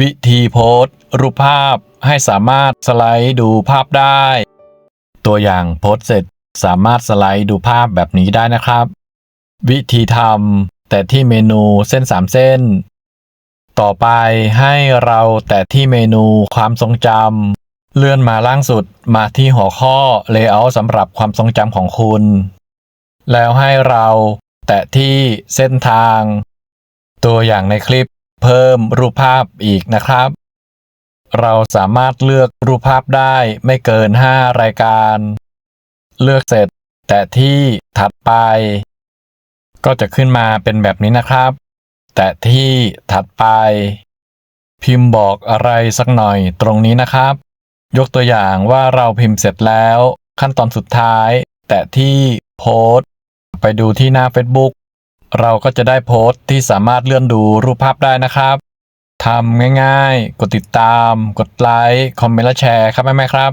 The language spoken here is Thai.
วิธีโพสต์ รูปภาพให้สามารถสไลด์ดูภาพได้ ตัวอย่างโพสต์เสร็จสามารถสไลด์ดูภาพแบบนี้ได้นะครับ วิธีทำแต่ที่เมนูเส้น 3 เส้น ต่อไปให้เราแต่ที่เมนูความทรงจำเลื่อนมาล่างสุดมาที่หัวข้อ Layout สำหรับความทรงจำของคุณ แล้วให้เราแตะที่เส้นทาง ตัวอย่างในคลิป เพิ่มรูปภาพอีกนะครับ เราสามารถเลือกรูปภาพได้ไม่เกิน 5 รายการ เลือกเสร็จ แต่ที่ถัดไป ก็จะขึ้นมาเป็นแบบนี้นะครับ แต่ที่ถัดไป พิมพ์บอกอะไรสักหน่อยตรงนี้นะครับ ยกตัวอย่างว่าเราพิมพ์เสร็จแล้ว ขั้นตอนสุดท้าย แต่ที่โพสต์ไปดูที่หน้า Facebook เราก็จะได้โพสต์ที่สามารถเลื่อนดูรูปภาพได้นะครับทำง่ายๆ กดติดตาม กดไลค์ คอมเมนต์และแชร์ครับแม่ๆครับ